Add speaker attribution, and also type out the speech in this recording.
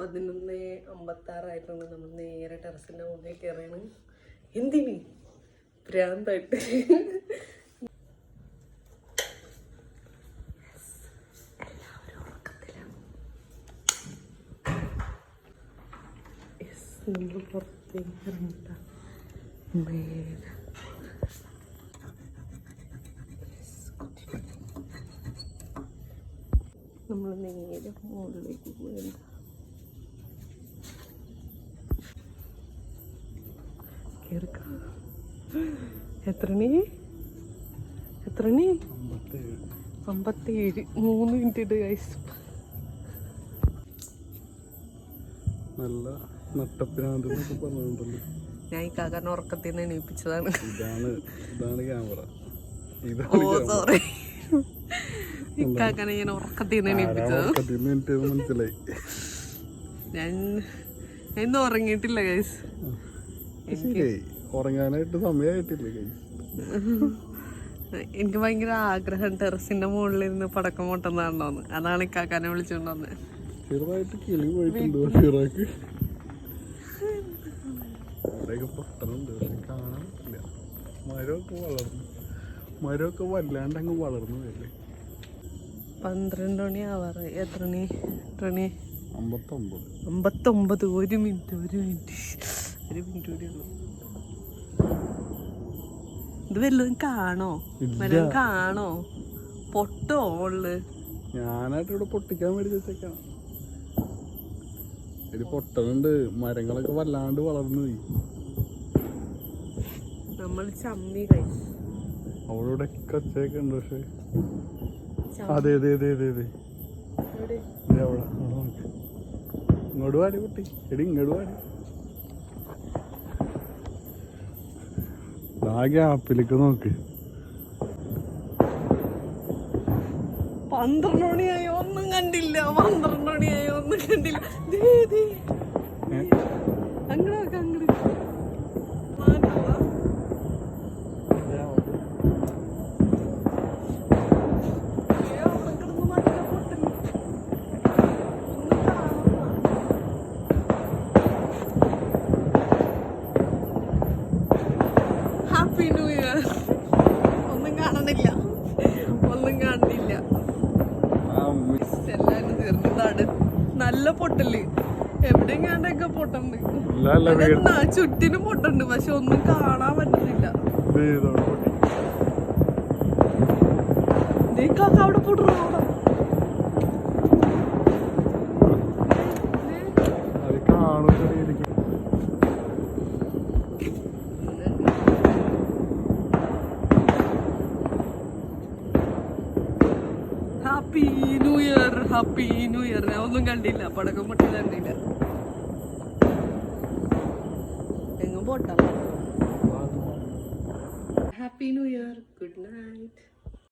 Speaker 1: പതിനൊന്ന് അമ്പത്താറായിട്ടുണ്ട് നമ്മൾ നേരെ ടെറസിന്റെ മുകളിൽ കയറിയാണ്. എന്തിന്? ഭ്രാന്തായിട്ട്. നമ്മൾ നേരെ മുകളിലേക്ക് പോയത് കേൾക്കാം എത്രണി എത്ര മണി അമ്പത്തേഴ്. മൂന്ന് മിനിറ്റ് ഇട്ട് കൈസ്
Speaker 2: നല്ല പറഞ്ഞിട്ടുണ്ടല്ലോ.
Speaker 1: ഞാൻ ഈ കാക്കാരനെ ഉറക്കത്തിൽ നിന്ന് എണീപ്പിച്ചതാണ്.
Speaker 2: ഇതാണ് ഇതാണ് ക്യാമറ
Speaker 1: ഓ സോറി ഞാൻ ഉറക്കത്തിൽ നിന്ന് എണീപ്പിച്ചത്?
Speaker 2: ക്യാമറ എനിക്ക് മനസ്സിലായി.
Speaker 1: ഞാൻ ഇന്ന് ഉറങ്ങിയിട്ടില്ല ഗൈസ്
Speaker 2: ഉറങ്ങാനായിട്ട് സമയമായിട്ടില്ല
Speaker 1: എനിക്ക് ഭയങ്കര ആഗ്രഹം ടെറസിന്റെ മുകളിൽ ഇരുന്ന് പടക്കം പൊട്ടുന്നതാണോന്ന്. അതാണ് കാക്കാനെ വിളിച്ചുകൊണ്ട് വന്നത്
Speaker 2: ചെറുതായിട്ട് കിളി പോയിട്ടുണ്ട് ബഷീറാക്ക് അവിടെയൊക്കെ പൊട്ടനുണ്ട് പക്ഷെ കാണാൻ പറ്റില്ല. മരമൊക്കെ വളർന്നു മരമൊക്കെ വല്ലാണ്ട് അങ്ങ് വളർന്നു വരില്ലേ?
Speaker 1: പന്ത്രണ്ട് മണി ആവാറ് എത്ര മണി? എത്ര മണി?
Speaker 2: അമ്പത്തൊമ്പത്.
Speaker 1: അമ്പത്തൊമ്പത്. ഒരു മിനിറ്റ് ഒരു മിനിറ്റ്. ഒരു മിനിറ്റ് കൂടി ഉള്ളു ഇത് വല്ലതും കാണോ. വല്ലതും കാണോ? പൊട്ടോ ഉള്ളു
Speaker 2: ഞാനായിട്ട് ഇവിടെ പൊട്ടിക്കാൻ വേണ്ടി വെച്ചേക്കാണ് ഇത് പൊട്ടലുണ്ട്. മരങ്ങളൊക്കെ വല്ലാണ്ട് വളർന്നു പോയി.
Speaker 1: നമ്മൾ ചമ്മി കഴിച്ചു.
Speaker 2: അവിടെ കച്ചയൊക്കെ ഉണ്ട് പക്ഷെ. അതെ അതെ അതെ അതെ അതെ. അവിടെ ഇങ്ങോട്ട് വാടി കുട്ടി. എടി ഇങ്ങോട്ട് വാടി. ആ ഗ്യാപ്പിലേക്ക് നോക്ക്.
Speaker 1: പന്ത്രണ്ട് മണിയായോ ഒന്നും കണ്ടില്ല. പന്ത്രണ്ട് മണിയായോ ഒന്നും കണ്ടില്ല ദേ, ദേ.
Speaker 2: ഏ?
Speaker 1: അങ്ങട് നോക്ക്, അങ്ങട്. മാനവാ. ദേ, അവിടെ കിടന്ന് നല്ല പൊട്ടൽ. ഒന്നും കാണുന്നില്ല. ഇയർ ഒന്നും കാണണില്ല ഒന്നും കാണുന്നില്ല. എല്ലാരും തീർന്നതാണ് നല്ല പൊട്ടൽ. പൊട്ടുണ്ട്
Speaker 2: ഇല്ല, വീട്.
Speaker 1: അതെന്നാ, ചുറ്റിനും പൊട്ടുണ്ട് പക്ഷെ ഒന്നും കാണാൻ പറ്റുന്നില്ല. അവിടെ പൊട്ടണോ? New year happy new year. ഞാൻ ഒന്നും കണ്ടില്ല. പടക്കം പൊട്ടി കണ്ടില്ല. എങ്ങും പോട്ടെ. Happy new year. Good night.